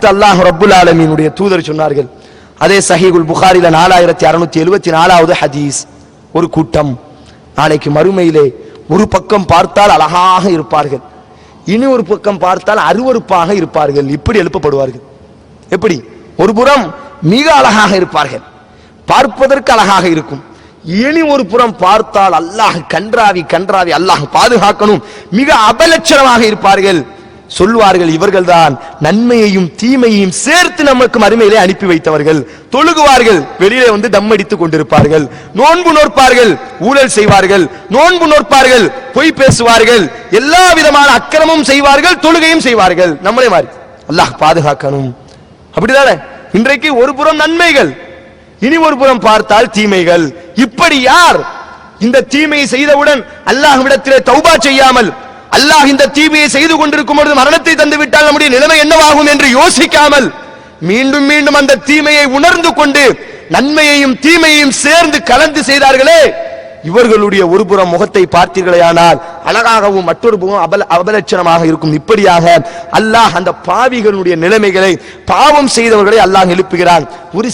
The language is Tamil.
அடுத்து அல்லாஹ் ரபுல் ஆலமீனுடைய தூதர் சொன்னார்கள். அதே சஹீகுல் புகாரில நாலாயிரத்தி அறுநூத்தி எழுபத்தி நாலாவது ஹதீஸ். ஒரு கூட்டம். நாளைக்கு மறுமையிலே ஒரு பக்கம் பார்த்தால் அழகாக இருப்பார்கள். இனி ஒரு பக்கம் பார்த்தால் அருவருப்பாக இருப்பார்கள். இப்படி எழுப்பப்படுவார்கள். எப்படி? ஒரு புறம் மிக அழகாக இருப்பார்கள். பார்ப்பதற்கு அழகாக இருக்கும். இனி ஒரு புறம் பார்த்தால் அல்லாஹ் கன்றாவி கன்றாவி அல்லாஹ் பாதுகாக்கணும். மிக அபலட்சணமாக இருப்பார்கள். சொல்வார்கள் இவர்கள்தான் நன்மையையும் தீமையையும் சேர்த்து நமக்கு அருமையிலே அனுப்பி வைத்தவர்கள். தொழுகுவார்கள் வெளியிலே வந்து தம் அடித்துக் கொண்டிருப்பார்கள். நோன்பு நோற்பார்கள் ஊழல் செய்வார்கள். நோன்பு நோற்பார்கள் பொய் பேசுவார்கள். எல்லா விதமான அக்கிரமும் செய்வார்கள் தொழுகையும் செய்வார்கள். நம்மளே மாதிரி. அல்லாஹ் பாதுகாக்கணும். அப்படிதானே? இன்றைக்கு ஒரு புறம் நன்மைகள் இனி ஒரு புறம் பார்த்தால் தீமைகள். இப்படி யார் இந்த தீமையை செய்தவுடன் அல்லாஹ்விடத்திலே தௌபா செய்யாமல் அல்லாஹ் இந்த தீமையை செய்து கொண்டிருக்கும் பொழுது மரணத்தை தந்து விட்டால் நம்முடைய நிலைமை என்னவாகும் என்று யோசிக்காமல் மீண்டும் மீண்டும் அந்த தீமையை உணர்ந்து கொண்டு நன்மையையும் தீமையையும் சேர்ந்து கலந்து செய்தார்களே இவர்களுடைய ஒரு புறம் முகத்தை பார்த்தீர்களேயானால் அழகாகவும் மற்றொரு புறம் அபல அபலட்சணமாக இருக்கும். இப்படியாக அல்லாஹ் அந்த பாவிகளுடைய நிலைமைகளை பாவம் செய்தவர்களை அல்லாஹ் எழுப்புகிறான். ஒரு